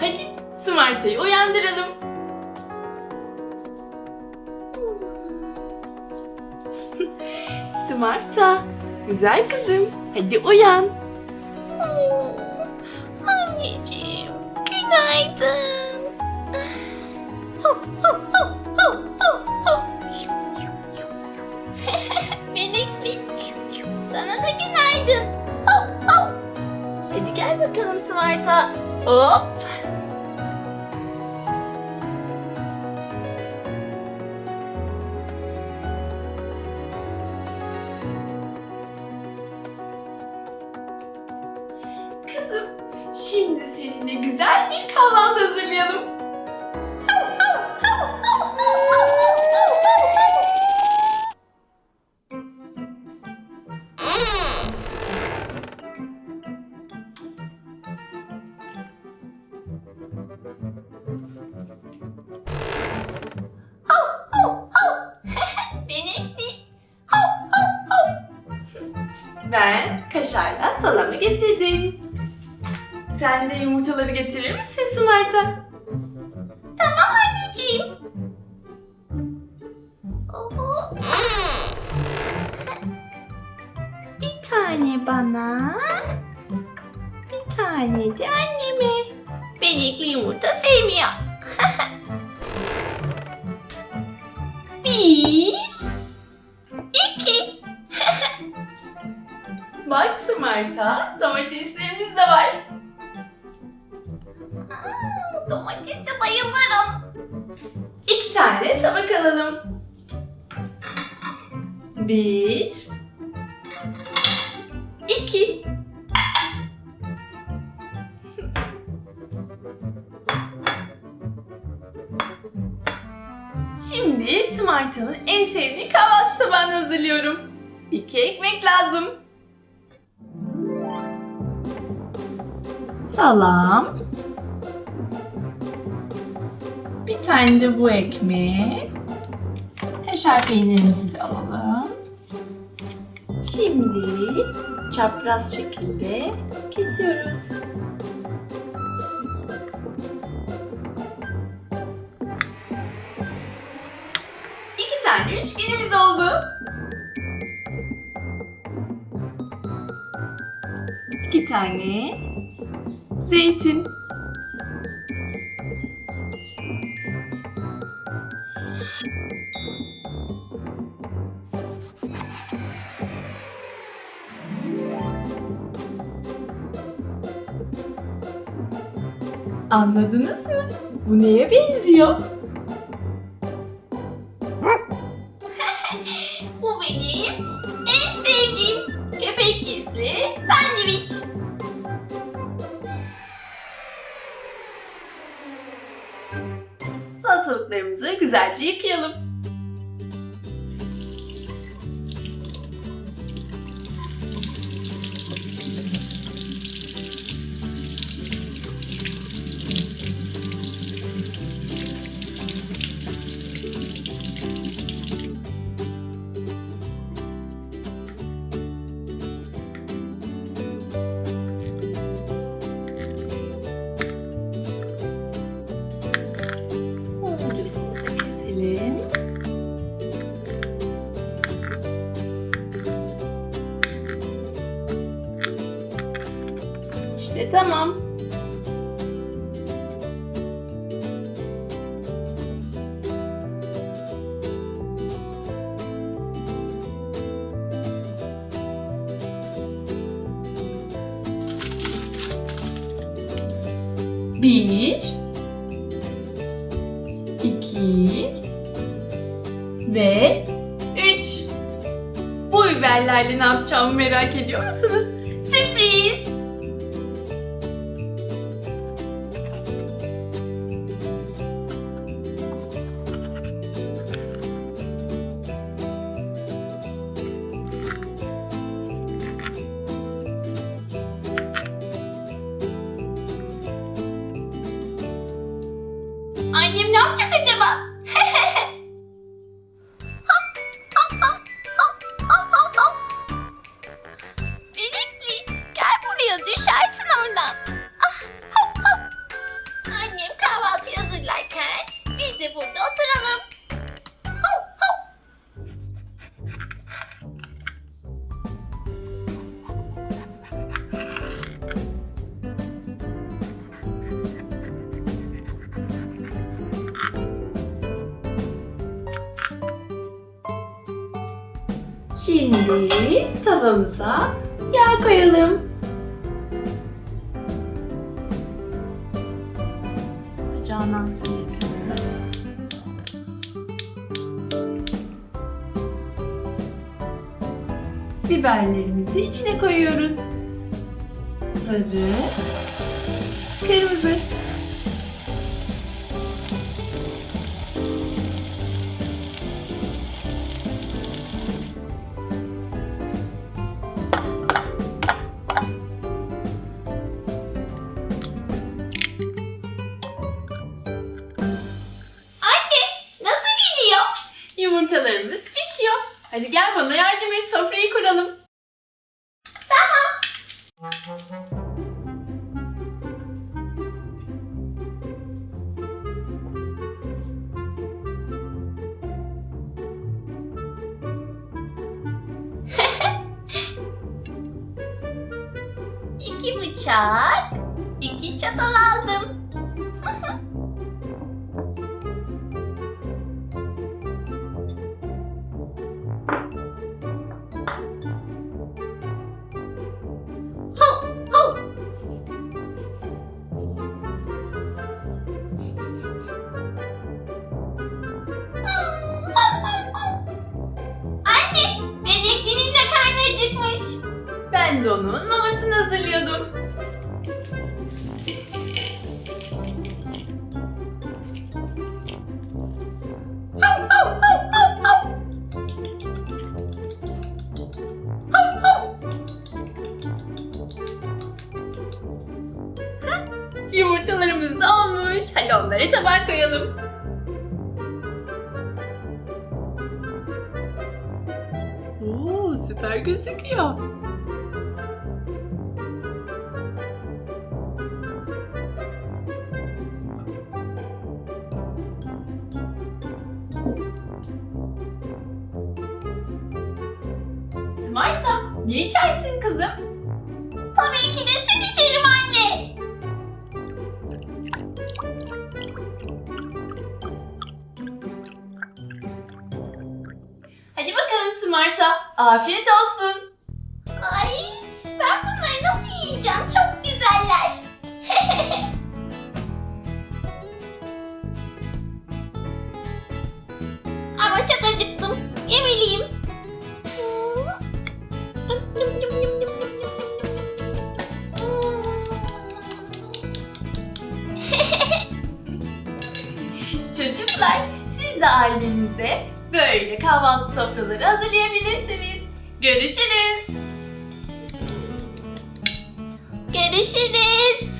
Hadi Smart'ı uyandıralım. Smart'a, güzel kızım. Hadi uyan. Anneciğim, günaydın. Benekli, sana da günaydın. Hadi gel bakalım Smart'a. Hop. Güzel bir kahvaltı hazırlayalım. Ben kaşarla salamı getirdim. Sen de yumurtaları getirir misin Smart'a? Anneciğim. Oo. Bir tane bana, bir tane de anneme. Benekli yumurta sevmiyor. bir, iki. Bak Smart'a, domateslerimiz de var. Domatese bayılırım. İki tane tabak alalım. Bir, iki. Şimdi Smarta'nın en sevdiği kahvaltı tabağını hazırlıyorum. İki ekmek lazım. Salam. Tane de bu ekmeği. Kaşar peynirimizi de alalım. Şimdi çapraz şekilde kesiyoruz. İki tane üçgenimiz oldu. İki tane zeytin. Anladınız mı? Bu neye benziyor? Bu benim en sevdiğim köpek gizli sandviç. Salatalıklarımızı güzelce yıkayalım. Tamam. Bir, iki ve üç. Bu biberlerle ne yapacağımı merak ediyor musunuz? Şimdi tavamıza yağ koyalım. Bacağından Biberlerimizi içine koyuyoruz. Sarı, kırmızı. Hadi gel bana yardım et sofrayı kuralım. İki bıçak, iki çatal aldım. Acıkmış. Ben de onun mamasını hazırlıyordum. Yumurtalarımız da olmuş. Hadi onları tabağa koyalım. Süper gözüküyor. Smarta, ne içersin kızım? Tabii ki de süt içerim anne. Hadi bakalım Smarta, afiyet olsun. Ay, ben bunları nasıl yiyeceğim? Çok güzeller. Ama çok acıktım. Yemeliyim. Çocuklar, siz de ailenizde böyle kahvaltı sofraları hazırlayabilirsiniz. Görüşürüz. Görüşürüz.